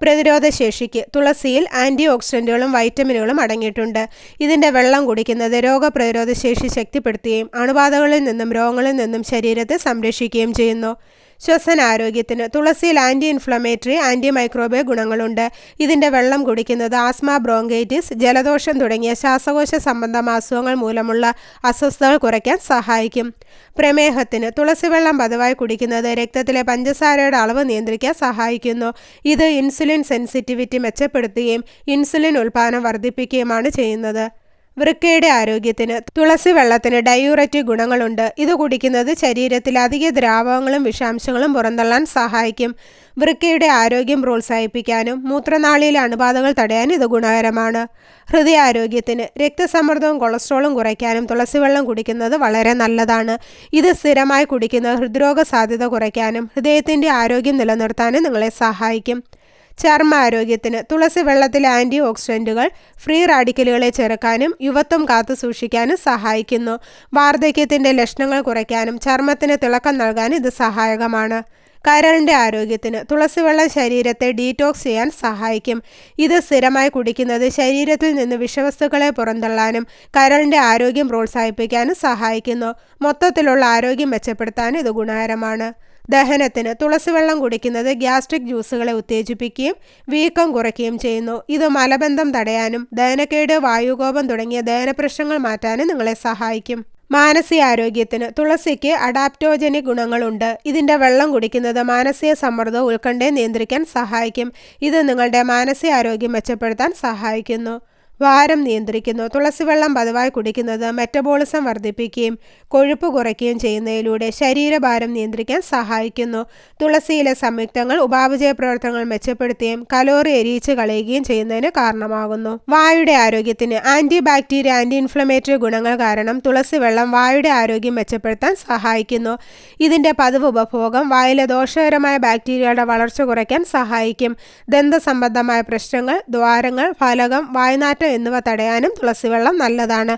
പ്രതിരോധ ശേഷിക്ക് തുളസിയിൽ ആന്റി ഓക്സിഡന്റുകളും വൈറ്റമിനുകളും അടങ്ങിയിട്ടുണ്ട്. ഇതിന്റെ വെള്ളം കുടിക്കുന്നത് രോഗപ്രതിരോധ ശേഷി ശക്തിപ്പെടുത്തുകയും അണുബാധകളിൽ നിന്നും രോഗങ്ങളിൽ നിന്നും ശരീരത്തെ സംരക്ഷിക്കുകയും ചെയ്യുന്നു. ശ്വസനാരോഗ്യത്തിന് തുളസിയിൽ ആന്റി ഇൻഫ്ലമേറ്ററി ആന്റി മൈക്രോബിയ ഗുണങ്ങളുണ്ട്. ഇതിന്റെ വെള്ളം കുടിക്കുന്നത് ആസ്മ ബ്രോങ്കൈറ്റിസ് ജലദോഷം തുടങ്ങിയ ശ്വാസകോശ സംബന്ധമായ അസുഖങ്ങൾ മൂലമുള്ള അസ്വസ്ഥതകൾ കുറയ്ക്കാൻ സഹായിക്കും. പ്രമേഹത്തിന് തുളസി വെള്ളം പതിവായി കുടിക്കുന്നത് രക്തത്തിലെ പഞ്ചസാരയുടെ അളവ് നിയന്ത്രിക്കാൻ സഹായിക്കുന്നു. ഇത് ഇൻസുലിൻ സെൻസിറ്റിവിറ്റി മെച്ചപ്പെടുത്തുകയും ഇൻസുലിൻ ഉൽപ്പാദനം വർദ്ധിപ്പിക്കുകയുമാണ് ചെയ്യുന്നത്. വൃക്കയുടെ ആരോഗ്യത്തിന് തുളസി വെള്ളത്തിന് ഡയൂററ്റിക് ഗുണങ്ങളുണ്ട്. ഇത് കുടിക്കുന്നത് ശരീരത്തിൽ അധിക ദ്രാവകങ്ങളും വിഷാംശങ്ങളും പുറന്തള്ളാൻ സഹായിക്കും. വൃക്കയുടെ ആരോഗ്യം പ്രോത്സാഹിപ്പിക്കാനും മൂത്രനാളിയിലെ അണുബാധകൾ തടയാനും ഇത് ഗുണകരമാണ്. ഹൃദയാരോഗ്യത്തിന് രക്തസമ്മർദ്ദവും കൊളസ്ട്രോളും കുറയ്ക്കാനും തുളസി വെള്ളം കുടിക്കുന്നത് വളരെ നല്ലതാണ്. ഇത് സ്ഥിരമായി കുടിക്കുന്നത് ഹൃദ്രോഗ സാധ്യത കുറയ്ക്കാനും ഹൃദയത്തിന്റെ ആരോഗ്യം നിലനിർത്താനും നിങ്ങളെ സഹായിക്കും. ചർമ്മ ആരോഗ്യത്തിന് തുളസി വെള്ളത്തിലെ ആന്റി ഓക്സിഡന്റുകൾ ഫ്രീ റാഡിക്കലുകളെ ചെറുക്കാനും യുവത്വം കാത്തു സൂക്ഷിക്കാനും സഹായിക്കുന്നു. വാർദ്ധക്യത്തിന്റെ ലക്ഷണങ്ങൾ കുറയ്ക്കാനും ചർമ്മത്തിന് തിളക്കം നൽകാനും ഇത് സഹായകമാണ്. കരളിന്റെ ആരോഗ്യത്തിന് തുളസി വെള്ളം ശരീരത്തെ ഡീറ്റോക്സ് ചെയ്യാൻ സഹായിക്കും. ഇത് സ്ഥിരമായി കുടിക്കുന്നത് ശരീരത്തിൽ നിന്ന് വിഷവസ്തുക്കളെ പുറന്തള്ളാനും കരളിന്റെ ആരോഗ്യം പ്രോത്സാഹിപ്പിക്കാനും സഹായിക്കുന്നു. മൊത്തത്തിലുള്ള ആരോഗ്യം മെച്ചപ്പെടുത്താനും ഇത് ഗുണകരമാണ്. ദഹനത്തിന് തുളസി വെള്ളം കുടിക്കുന്നത് ഗ്യാസ്ട്രിക് ജ്യൂസുകളെ ഉത്തേജിപ്പിക്കുകയും വീക്കം കുറയ്ക്കുകയും ചെയ്യുന്നു. ഇത് മലബന്ധം തടയാനും ദഹനക്കേട് വായുകോപം തുടങ്ങിയ ദഹന പ്രശ്നങ്ങൾ മാറ്റാനും നിങ്ങളെ സഹായിക്കും. മാനസികാരോഗ്യത്തിന് തുളസിക്ക് അഡാപ്റ്റോജനിക് ഗുണങ്ങളുണ്ട്. ഇതിന്റെ വെള്ളം കുടിക്കുന്നത് മാനസിക സമ്മർദ്ദം ഉത്കണ്ഠയെ നിയന്ത്രിക്കാൻ സഹായിക്കും. ഇത് നിങ്ങളുടെ മാനസികാരോഗ്യം മെച്ചപ്പെടുത്താൻ സഹായിക്കുന്നു. ഭാരം നിയന്ത്രിക്കുന്നു. തുളസി വെള്ളം പതിവായി കുടിക്കുന്നത് മെറ്റബോളിസം വർദ്ധിപ്പിക്കുകയും കൊഴുപ്പ് കുറയ്ക്കുകയും ചെയ്യുന്നതിലൂടെ ശരീരഭാരം നിയന്ത്രിക്കാൻ സഹായിക്കുന്നു. തുളസിയിലെ സംയുക്തങ്ങൾ ഉപാപചയ പ്രവർത്തനങ്ങൾ മെച്ചപ്പെടുത്തുകയും കലോറി എരിയിച്ച് കളയുകയും ചെയ്യുന്നതിന് കാരണമാകുന്നു. വായുടെ ആരോഗ്യത്തിന് ആന്റി ബാക്ടീരിയ ആന്റി ഇൻഫ്ലമേറ്ററി ഗുണങ്ങൾ കാരണം തുളസി വെള്ളം വായുടെ ആരോഗ്യം മെച്ചപ്പെടുത്താൻ സഹായിക്കുന്നു. ഇതിന്റെ പതിവ് ഉപഭോഗം വായിലെ ദോഷകരമായ ബാക്ടീരിയയുടെ വളർച്ച കുറയ്ക്കാൻ സഹായിക്കും. ദന്തസംബന്ധമായ പ്രശ്നങ്ങൾ ദ്വാരങ്ങൾ ഫലകം വായ്നാറ്റം എന്നിവ തടയാനും തുളസി വെള്ളം നല്ലതാണ്.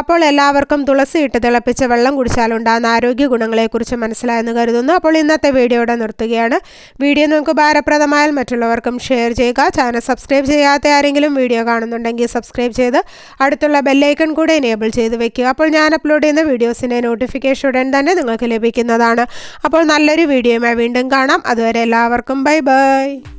അപ്പോൾ എല്ലാവർക്കും തുളസി ഇട്ട് തിളപ്പിച്ച വെള്ളം കുടിച്ചാലുണ്ടാകുന്ന ആരോഗ്യ ഗുണങ്ങളെക്കുറിച്ച് മനസ്സിലായെന്ന് കരുതുന്നു. അപ്പോൾ ഇന്നത്തെ വീഡിയോയുടെ നിർത്തുകയാണ്. വീഡിയോ നിങ്ങൾക്ക് ഭാരപ്രദമായാൽ മറ്റുള്ളവർക്കും ഷെയർ ചെയ്യുക. ചാനൽ സബ്സ്ക്രൈബ് ചെയ്യാത്ത ആരെങ്കിലും വീഡിയോ കാണുന്നുണ്ടെങ്കിൽ സബ്സ്ക്രൈബ് ചെയ്ത് അടുത്തുള്ള ബെല്ലൈക്കൺ കൂടെ എനേബിൾ ചെയ്ത് വെക്കുക. അപ്പോൾ ഞാൻ അപ്ലോഡ് ചെയ്യുന്ന വീഡിയോസിന്റെ നോട്ടിഫിക്കേഷൻ ഉടൻ തന്നെ നിങ്ങൾക്ക് ലഭിക്കുന്നതാണ്. അപ്പോൾ നല്ലൊരു വീഡിയോയുമായി വീണ്ടും കാണാം. അതുവരെ എല്ലാവർക്കും ബൈ ബൈ